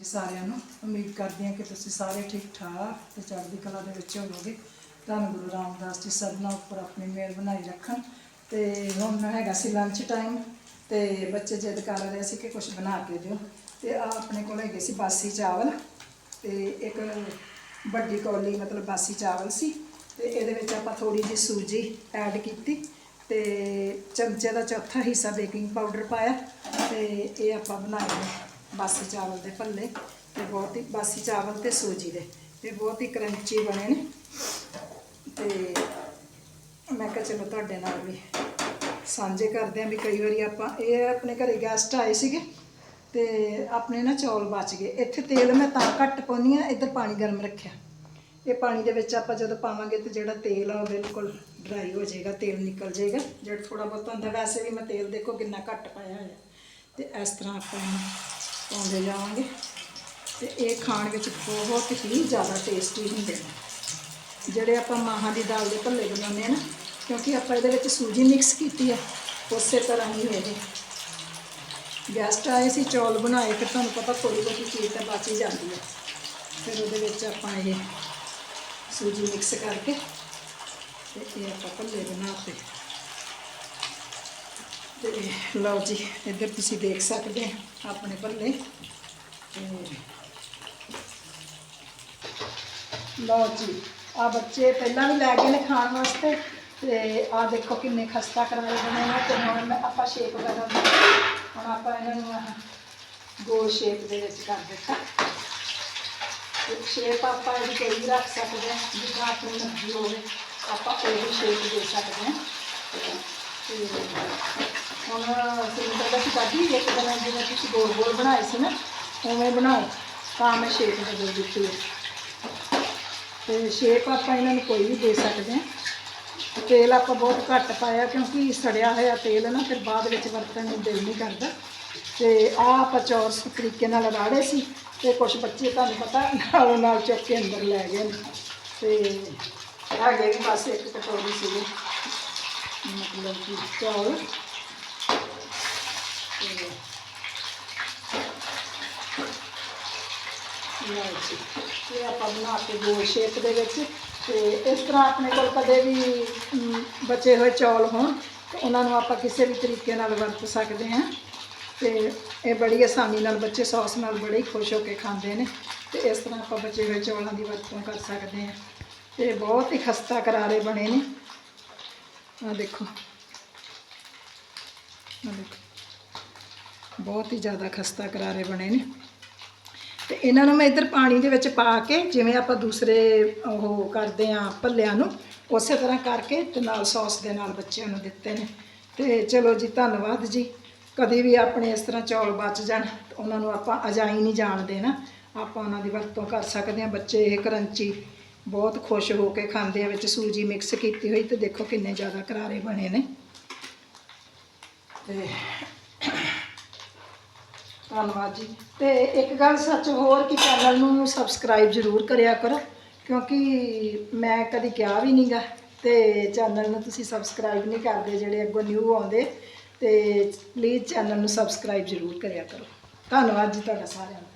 ਜੀ ਸਾਰਿਆਂ ਨੂੰ ਉਮੀਦ ਕਰਦੀ ਹਾਂ ਕਿ ਤੁਸੀਂ ਸਾਰੇ ਠੀਕ ਠਾਕ ਤੇ ਚੜ੍ਹਦੀ ਕਲਾ ਦੇ ਵਿੱਚ ਹੋਵੋਗੇ। ਧੰਨ ਗੁਰੂ ਰਾਮਦਾਸ ਜੀ ਸਭਨਾ ਉੱਪਰ ਆਪਣੀ ਮਿਹਰ ਬਣਾਈ ਰੱਖਣ। ਤੇ ਹੁਣ ਹੈਗਾ ਸੀ ਲੰਚ ਟਾਈਮ ਤੇ ਬੱਚੇ ਜਿੱਦ ਕਰ ਰਹੇ ਸੀ ਕਿ ਕੁਝ ਬਣਾ ਕੇ ਦਿਓ। ਤੇ ਆ ਆਪਣੇ ਕੋਲ ਹੈਗੇ ਸੀ ਬਾਸੀ ਚਾਵਲ ਤੇ ਇੱਕ ਵੱਡੀ ਕੌਲੀ ਮਤਲਬ ਬਾਸੀ ਚਾਵਲ ਸੀ ਤੇ ਇਹਦੇ ਵਿੱਚ ਆਪਾਂ ਥੋੜੀ ਜਿਹੀ ਸੂਜੀ ਐਡ ਕੀਤੀ ਤੇ ਚਮਚੇ ਦਾ ਚੌਥਾ ਹਿੱਸਾ ਬੇਕਿੰਗ ਪਾਊਡਰ ਪਾਇਆ ਤੇ ਇਹ ਆਪਾਂ ਬਣਾਏ ਨੇ। ਬਾਸੀ ਚਾਵਲ ਦੇ ਭੱਲੇ ਤੇ ਬਹੁਤ ਹੀ ਬਾਸੀ ਚਾਵਲ ਤੇ ਸੂਜੀ ਦੇ ਤੇ ਬਹੁਤ ਹੀ ਕਰੰਚੀ ਬਣੇ ਨੇ। ਤੇ ਮੈਂ ਕਿਹਾ ਚਲੋ ਤੁਹਾਡੇ ਨਾਲ ਵੀ ਸਾਂਝੇ ਕਰਦੇ ਆਂ ਵੀ ਕਈ ਵਾਰੀ ਆਪਾਂ, ਇਹ ਆਪਣੇ ਘਰੇ ਗੈਸਟ ਆਏ ਸੀਗੇ ਤੇ ਆਪਣੇ ਨਾ ਚੌਲ ਬਚ ਗਏ। ਇੱਥੇ ਤੇਲ ਮੈਂ ਤਾਂ ਘੱਟ ਪਾਉਂਦੀ ਆ ਇੱਧਰ ਪਾਣੀ ਗਰਮ ਰੱਖਿਆ। ਇਹ ਪਾਣੀ ਦੇ ਵਿੱਚ ਆਪਾਂ ਜਦੋਂ ਪਾਵਾਂਗੇ ਤੇ ਜਿਹੜਾ ਤੇਲ ਆ ਉਹ ਬਿਲਕੁਲ ਡਰਾਈ ਹੋ ਜਾਏਗਾ, ਤੇਲ ਨਿਕਲ ਜਾਏਗਾ। ਜਿਹੜਾ ਥੋੜਾ ਬਹੁਤ ਹੁੰਦਾ, ਵੈਸੇ ਵੀ ਮੈਂ ਤੇਲ ਦੇਖੋ ਕਿੰਨਾ ਘੱਟ ਪਾਇਆ ਹੋਇਆ। ਤੇ ਇਸ ਤਰ੍ਹਾਂ ਆਪਾਂ ਪਾਉਂਦੇ ਜਾਵਾਂਗੇ। ਤੇ ਇਹ ਖਾਣ ਵਿੱਚ ਬਹੁਤ ਹੀ ਜ਼ਿਆਦਾ ਟੇਸਟੀ ਹੁੰਦੇ ਨੇ। ਜਿਹੜੇ ਆਪਾਂ ਮਾਹਾਂ ਦੀ ਦਾਲ ਦੇ ਭੱਲੇ ਬਣਾਉਂਦੇ ਆ ਨਾ, ਕਿਉਂਕਿ ਆਪਾਂ ਇਹਦੇ ਵਿੱਚ ਸੂਜੀ ਮਿਕਸ ਕੀਤੀ ਆ, ਉਸੇ ਤਰ੍ਹਾਂ ਹੀ ਇਹ ਗੈਸਟ ਆਏ ਸੀ, ਚੌਲ ਬਣਾਏ, ਫਿਰ ਤੁਹਾਨੂੰ ਪਤਾ ਥੋੜੀ ਬਹੁਤੀ ਚੀਜ਼ ਤਾਂ ਬਚ ਹੀ ਜਾਂਦੀ ਹੈ ਫਿਰ ਉਹਦੇ ਵਿੱਚ ਆਪਾਂ ਇਹ ਸੂਜੀ ਮਿਕਸ ਕਰਕੇ ਤੇ ਇਹ ਆਪਾਂ ਭੱਲੇ ਬਣਾਤੇ ਤੇ ਲਓ ਜੀ, ਇੱਧਰ ਤੁਸੀਂ ਦੇਖ ਸਕਦੇ ਆ ਆਪਣੇ ਭੱਲੇ ਤੇ ਲਓ ਜੀ ਆ ਬੱਚੇ ਪਹਿਲਾਂ ਵੀ ਲੈ ਗਏ ਨੇ ਖਾਣ ਵਾਸਤੇ, ਤੇ ਆ ਦੇਖੋ ਕਿੰਨੇ ਖਸਤਾ ਕਰਾਏ ਬਣੇ ਨੇ, ਤੇ ਹੁਣ ਮੈਂ ਆਪਾਂ ਸ਼ੇਪ ਕਰਾਂਗੇ। ਹੁਣ ਆਪਾਂ ਇਹਨਾਂ ਨੂੰ ਆਹ ਗੋਲ ਸ਼ੇਪ ਦੇ ਵਿੱਚ ਕਰ ਦਿੱਤਾ। ਤੇ ਸ਼ੇਪ ਆਪਾਂ ਇਹਦੀ ਕੋਈ ਵੀ ਰੱਖ ਸਕਦੇ ਹਾਂ ਜਿੱਦਾਂ ਆਪਣੀ ਮਰਜ਼ੀ ਹੋਵੇ, ਆਪਾਂ ਕੋਈ ਵੀ ਸ਼ੇਪ ਦੇ ਸਕਦੇ ਹਾਂ ਤੇ ਹੁਣ ਸਿਲੰਡਰ ਦਾ ਕੱਢੀ ਇੱਕ ਦਿਨ ਜਿਵੇਂ ਤੁਸੀਂ ਗੋਲ ਗੋਲ ਬਣਾਏ ਸੀ ਨਾ, ਉਵੇਂ ਬਣਾਓ। ਤਾਂ ਮੈਂ ਸ਼ੇਪ ਬਦਲ ਦਿੱਤੀ ਹੈ। ਤੇ ਸ਼ੇਪ ਆਪਾਂ ਇਹਨਾਂ ਨੂੰ ਕੋਈ ਵੀ ਦੇ ਸਕਦੇ ਹਾਂ। ਤੇਲ ਆਪਾਂ ਬਹੁਤ ਘੱਟ ਪਾਇਆ ਕਿਉਂਕਿ ਸੜਿਆ ਹੋਇਆ ਤੇਲ ਨਾ, ਫਿਰ ਬਾਅਦ ਵਿੱਚ ਵਰਤਣ ਨੂੰ ਦਿਲ ਨਹੀਂ ਕਰਦਾ। ਤੇ ਆ ਆਪਾਂ ਚੌਰਸ ਤਰੀਕੇ ਨਾਲ ਰਾੜੇ ਸੀ ਤੇ ਕੁਝ ਬੱਚੇ ਤੁਹਾਨੂੰ ਪਤਾ ਨਾਲੋਂ ਨਾਲ ਚੁੱਕ ਕੇ ਅੰਦਰ ਲੈ ਗਏ ਨੇ। ਤੇ ਹੈਗੇ ਵੀ ਬਸ ਇੱਕ ਕਟੋਰੀ ਸੀਗੇ। ਮਤਲਬ ਕਿ ਚੌਲ। ਲਓ ਜੀ ਇਹ ਆਪਾਂ ਬਣਾ ਕੇ ਗੋਲ ਸ਼ੇਪ ਦੇ ਵਿੱਚ ਤੇ ਇਸ ਤਰ੍ਹਾਂ ਆਪਣੇ ਕੋਲ ਕਦੇ ਵੀ ਬਚੇ ਹੋਏ ਚੌਲ ਹੋਣ, ਤੇ ਉਹਨਾਂ ਨੂੰ ਆਪਾਂ ਕਿਸੇ ਵੀ ਤਰੀਕੇ ਨਾਲ ਵਰਤ ਸਕਦੇ ਹਾਂ। ਤੇ ਇਹ ਬੜੀ ਆਸਾਨੀ ਨਾਲ ਬੱਚੇ ਸੌਸ ਨਾਲ ਬੜੇ ਹੀ ਖੁਸ਼ ਹੋ ਕੇ ਖਾਂਦੇ ਨੇ। ਤੇ ਇਸ ਤਰ੍ਹਾਂ ਆਪਾਂ ਬਚੇ ਹੋਏ ਚੌਲਾਂ ਦੀ ਵਰਤੋਂ ਕਰ ਸਕਦੇ ਹਾਂ। ਤੇ ਬਹੁਤ ਹੀ ਖਸਤਾ ਕਰਾਰੇ ਬਣੇ ਨੇ। ਆ ਦੇਖੋ। ਆ ਦੇਖੋ। ਬਹੁਤ ਹੀ ਜ਼ਿਆਦਾ ਖਸਤਾ ਕਰਾਰੇ ਬਣੇ ਨੇ। ਤੇ ਇਹਨਾਂ ਨੂੰ ਮੈਂ ਇੱਧਰ ਪਾਣੀ ਦੇ ਵਿੱਚ ਪਾ ਕੇ ਜਿਵੇਂ ਆਪਾਂ ਦੂਸਰੇ ਉਹ ਕਰਦੇ ਆ ਭੱਲਿਆਂ ਨੂੰ, ਉਸੇ ਤਰ੍ਹਾਂ ਕਰਕੇ ਤੇ ਨਾਲ ਸੌਸ ਦੇ ਨਾਲ ਬੱਚਿਆਂ ਨੂੰ ਦਿੱਤੇ ਨੇ। ਤੇ ਚਲੋ ਜੀ, ਧੰਨਵਾਦ ਜੀ। ਕਦੇ ਵੀ ਆਪਣੇ ਇਸ ਤਰ੍ਹਾਂ ਚੌਲ ਬਚ ਜਾਣ ਉਹਨਾਂ ਨੂੰ ਆਪਾਂ ਅਜਾਈ ਨਹੀਂ ਜਾਣ ਦੇਣਾ। ਆਪਾਂ ਉਹਨਾਂ ਦੀ ਵਰਤੋਂ ਕਰ ਸਕਦੇ ਆ ਬੱਚੇ ਇਹ ਕਰੰਚੀ ਬਹੁਤ ਖੁਸ਼ ਹੋ ਕੇ ਖਾਂਦੇ ਆ, ਵਿੱਚ ਸੂਜੀ ਮਿਕਸ ਕੀਤੀ ਹੋਈ ਤੇ ਦੇਖੋ ਕਿੰਨੇ ਜ਼ਿਆਦਾ ਕਰਾਰੇ ਬਣੇ ਨੇ। ਤੇ ਧੰਨਵਾਦ ਜੀ। ਤੇ ਇੱਕ ਗੱਲ ਸੱਚ ਹੋਰ ਕਿ ਚੈਨਲ ਨੂੰ ਸਬਸਕ੍ਰਾਈਬ ਜ਼ਰੂਰ ਕਰਿਆ ਕਰੋ, ਕਿਉਂਕਿ ਮੈਂ ਕਦੀ ਕਿਹਾ ਵੀ ਨਹੀਂਗਾ ਤੇ ਚੈਨਲ ਨੂੰ ਤੁਸੀਂ ਸਬਸਕ੍ਰਾਈਬ ਨਹੀਂ ਕਰਦੇ ਜਿਹੜੇ ਅੱਗੋਂ ਨਿਊ ਆਉਂਦੇ, ਤੇ ਪਲੀਜ਼ ਚੈਨਲ ਨੂੰ ਸਬਸਕ੍ਰਾਈਬ ਜ਼ਰੂਰ ਕਰਿਆ ਕਰੋ। ਧੰਨਵਾਦ ਜੀ ਤੁਹਾਡਾ ਸਾਰਿਆਂ ਦਾ।